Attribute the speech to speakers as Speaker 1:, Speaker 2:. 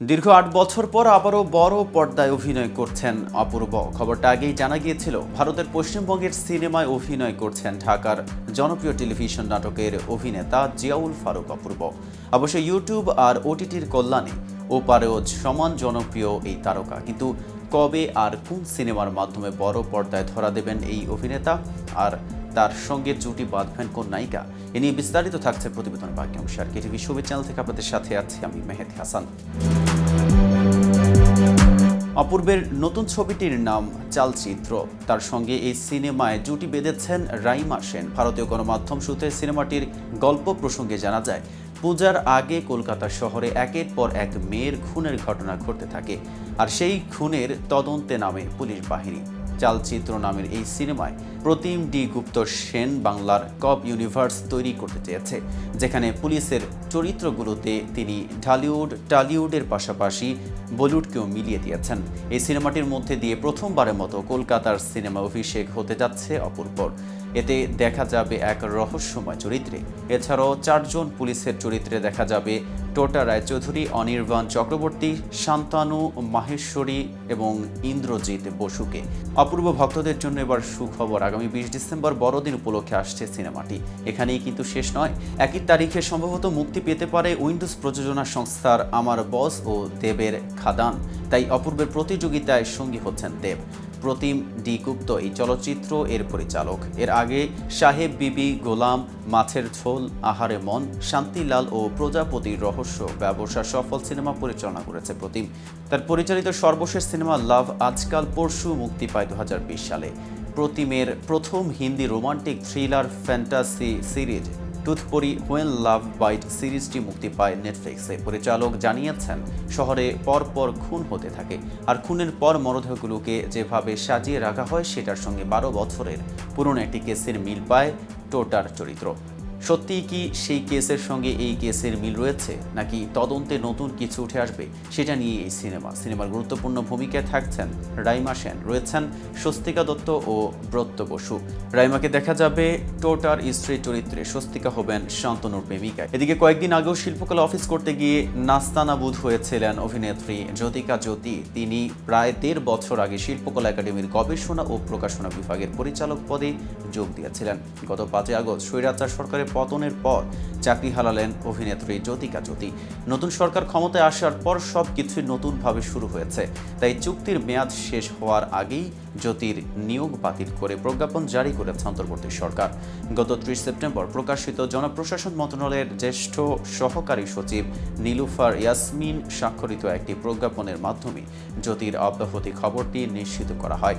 Speaker 1: দীর্ঘ আট বছর পর আবারও বড় পর্দায় অভিনয় করছেন অপূর্ব। খবরটা আগেই জানা গিয়েছিল, ভারতের পশ্চিমবঙ্গের সিনেমায় অভিনয় করছেন ঢাকার জনপ্রিয় টেলিভিশন নাটকের অভিনেতা জিয়াউল ফারুক অপূর্ব। অবশ্য ইউটিউব আর ওটিটির কল্যাণে ওপারেও সমান জনপ্রিয় এই তারকা। কিন্তু কবে আর কোন সিনেমার মাধ্যমে বড় পর্দায় ধরা দেবেন এই অভিনেতা? আর তার সঙ্গে জুটি বাঁধবেন কোন নায়িকা এ নিয়ে বিস্তারিত থাকছে প্রতিবেদন বাকি অংশ। আর কেটিভি ছবি চ্যানেল থেকে আপনাদের সাথে আছি আমি মেহেদি হাসান। অপূর্বের নতুন ছবিটির নাম চালচিত্র। তার সঙ্গে এই সিনেমায় জুটি বেঁধেছেন রাইমা সেন। ভারতীয় গণমাধ্যম সূত্রে সিনেমাটির গল্প প্রসঙ্গে জানা যায়, পূজার আগে কলকাতা শহরে একের পর এক মেয়ের খুনের ঘটনা ঘটতে থাকে। আর সেই খুনের তদন্তে নামে পুলিশ বাহিনী। চালচিত্র নামের এই সিনেমায় প্রতিম ডি গুপ্ত সেন বাংলার কব ইউনিভার্স তৈরি করতে চেয়েছে, যেখানে পুলিশের চরিত্রগুলোতে তিনি ঢালিউড, টালিউডের পাশাপাশি বলিউডকেও মিলিয়ে দিয়েছেন। এই সিনেমাটির মধ্যে দিয়ে প্রথমবারের মতো কলকাতার সিনেমা অভিষেক হতে যাচ্ছে অপূর্বর এতে দেখা যাবে এক রহস্যময় চরিত্রে। এছাড়াও চারজন পুলিশের চরিত্রে দেখা যাবে টোটা রায়চৌধুরী অনির্বাণ চক্রবর্তী, শান্তানু, মাহেশ্বরী এবং ইন্দ্রজিৎ বসুকে। অপূর্ব ভক্তদের জন্য এবার সুখবর। আগামী বিশ ডিসেম্বর বড়দিন উপলক্ষে আসছে সিনেমাটি। এখানেই কিন্তু শেষ নয়। একই তারিখে সম্ভবত মুক্তি পেতে পারে উইন্ডোজ প্রযোজনা সংস্থার আমার বস ও দেবের খাদান। তাই অপূর্বের প্রতিযোগিতায় সঙ্গী হচ্ছেন দেব। প্রতিম ডি গুপ্ত এই চলচ্চিত্র এর পরিচালক। এর আগে সাহেব বিবি, গোলাম, মাছের ঝোল, আহারে মন, শান্তিলাল ও প্রজাপতির রহস্য ব্যবসা সফল সিনেমা পরিচালনা করেছে প্রতিম। তার পরিচালিত সর্বশেষ সিনেমা লাভ আজকাল পরশু মুক্তি পায় দু হাজার বিশ সালে। প্রতিমের প্রথম Hindi romantic thriller fantasy series Toothpari when love bite সিরিজটি মুক্তি পায় নেটফ্লিক্সে। পরিচালক জানিয়েছেন, শহরে পরপর খুন হতে থাকে আর খুনের পর মরদেহগুলোকে যেভাবে সাজিয়ে রাখা হয় সেটার সঙ্গে বারো বছরের পুরনো একটি কেসের মিল পায় টোটার চরিত্র। সত্যিই কি সেই কেসের সঙ্গে এই কেসের মিল রয়েছে? নাকি তদন্তে নতুন কিছু উঠে আসবে? সেটা নিয়ে এই সিনেমা। সিনেমার গুরুত্বপূর্ণ ভূমিকায় থাকছেন রাইমা সেন। রয়েছেন স্বস্তিকা দত্ত ও ব্রত বসু। রাইমাকে দেখা যাবে টোটার স্ত্রী চরিত্রে। স্বস্তিকা হবেন শান্তনুর প্রেমিকা। এদিকে কয়েকদিন আগেও শিল্পকলা অফিস করতে গিয়ে নাস্তানাবুদ হয়েছিলেন অভিনেত্রী জ্যোতিকা জ্যোতি। তিনি প্রায় দেড় বছর আগে শিল্পকলা একাডেমির গবেষণা ও প্রকাশনা বিভাগের পরিচালক পদে যোগ দিয়েছিলেন। গত পাঁচই আগস্ট স্বৈরাচার সরকারের পতনের পর চাকরি হারালেন অভিনেত্রী জ্যোতিকা জ্যোতি। নতুন সরকার ক্ষমতায় আসার পর সব কিছুই নতুনভাবে শুরু হয়েছে। তাই চুক্তির মেয়াদ শেষ হওয়ার আগেই জ্যোতির নিয়োগ বাতিল করে প্রজ্ঞাপন জারি করেছে অন্তর্বর্তী সরকার। গত ত্রিশ সেপ্টেম্বর প্রকাশিত জনপ্রশাসন মন্ত্রণালয়ের জ্যেষ্ঠ সহকারী সচিব নীলুফার ইয়াসমিন স্বাক্ষরিত একটি প্রজ্ঞাপনের মাধ্যমে জ্যোতির অব্যাহতি খবরটি নিশ্চিত করা হয়।